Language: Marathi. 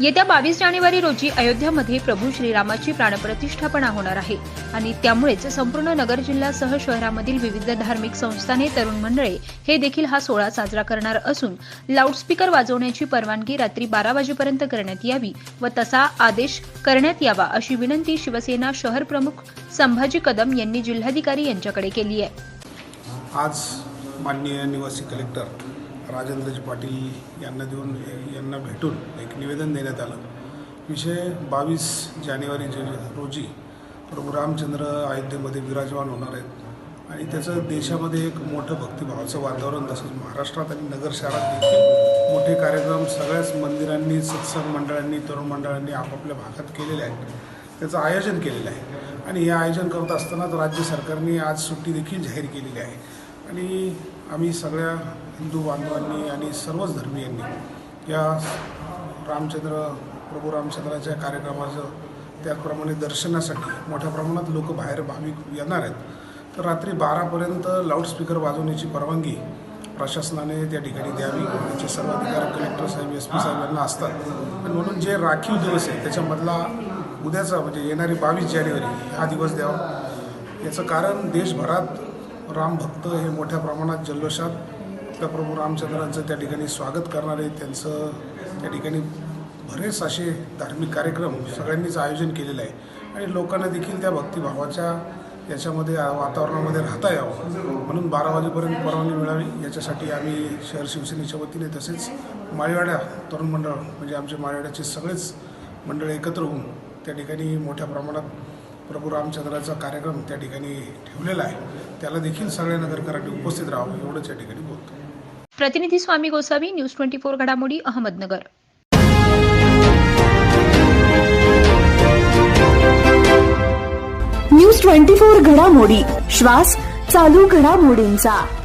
येत्या बावीस जानेवारी रोजी अयोध्यामध्ये प्रभू श्रीरामाची प्राणप्रतिष्ठापना होणार आहे. आणि त्यामुळेच संपूर्ण नगर जिल्ह्यासह शहरामधील विविध धार्मिक संस्थाने तरुण मंडळे हे देखील हा सोहळा साजरा करणार असून लाऊडस्पीकर वाजवण्याची परवानगी रात्री बारा वाजेपर्यंत करण्यात यावी व तसा आदेश करण्यात यावा अशी विनंती शिवसेना शहर प्रमुख संभाजी कदम यांनी जिल्हाधिकारी यांच्याकडे केली आहे. आज माननीय निवासी कलेक्टर राजेंद्रजी पाटील यांना देऊन यांना भेटून एक निवेदन देण्यात आलं. विषय बावीस जानेवारी जे रोजी प्रभू रामचंद्र अयोध्येमध्ये विराजमान होणार आहेत. आणि त्याचं देशामध्ये एक मोठं भक्तिभावाचं वातावरण तसंच महाराष्ट्रात आणि नगर शहरात देखील मोठे कार्यक्रम सगळ्याच मंदिरांनी सत्संग मंडळांनी तरुण मंडळांनी आपापल्या भागात केलेले आहेत. त्याचं आयोजन केलेलं आहे. आणि हे आयोजन करत असतानाच राज्य सरकारने आज सुट्टी देखील जाहीर केलेली आहे. आणि आम्ही सगळ्या हिंदू बांधवांनी आणि सर्वच धर्मियांनी या रामचंद्र प्रभू रामचंद्राच्या कार्यक्रमाचं त्याचप्रमाणे दर्शनासाठी मोठ्या प्रमाणात लोक बाहेर भाविक येणार आहेत. तर रात्री बारापर्यंत लाऊडस्पीकर वाजवण्याची परवानगी प्रशासनाने त्या ठिकाणी द्यावी. त्याचे सर्व अधिकार कलेक्टर साहेब एस पी साहेब यांना असतात. आणि म्हणून जे राखीव दिवस आहे त्याच्यामधला उद्याचा म्हणजे येणारी बावीस जानेवारी हा दिवस द्यावा. याचं कारण देशभरात रामभक्त हे मोठ्या प्रमाणात जल्लोषात त्या प्रभू रामचंद्रांचं त्या ठिकाणी स्वागत करणारे त्यांचं त्या ठिकाणी बरेच असे धार्मिक कार्यक्रम सगळ्यांनीच आयोजन केलेलं आहे. आणि लोकांना देखील त्या भक्तिभावाच्या याच्यामध्ये वातावरणामध्ये राहता यावं. म्हणून बारा वाजेपर्यंत परवानगी मिळावी. याच्यासाठी आम्ही शहर शिवसेनेच्या वतीने तसेच माळीवाड्या तरुण मंडळ म्हणजे आमचे माळीवाड्याचे सगळेच मंडळ एकत्र होऊन त्या ठिकाणी मोठ्या प्रमाणात प्रभू रामचंद्राचा कार्यक्रम त्या ठिकाणी ठेवलेला आहे. त्याला देखील सगळ्या नगरकरांनी उपस्थित राहावं एवढंच या ठिकाणी बोलतो. प्रतिनिधी Swami Gosavi news twenty four घडामोडी अहमदनगर. न्यूज ट्वेंटी फोर घडामोडी श्वास चालू घडामोडींचा.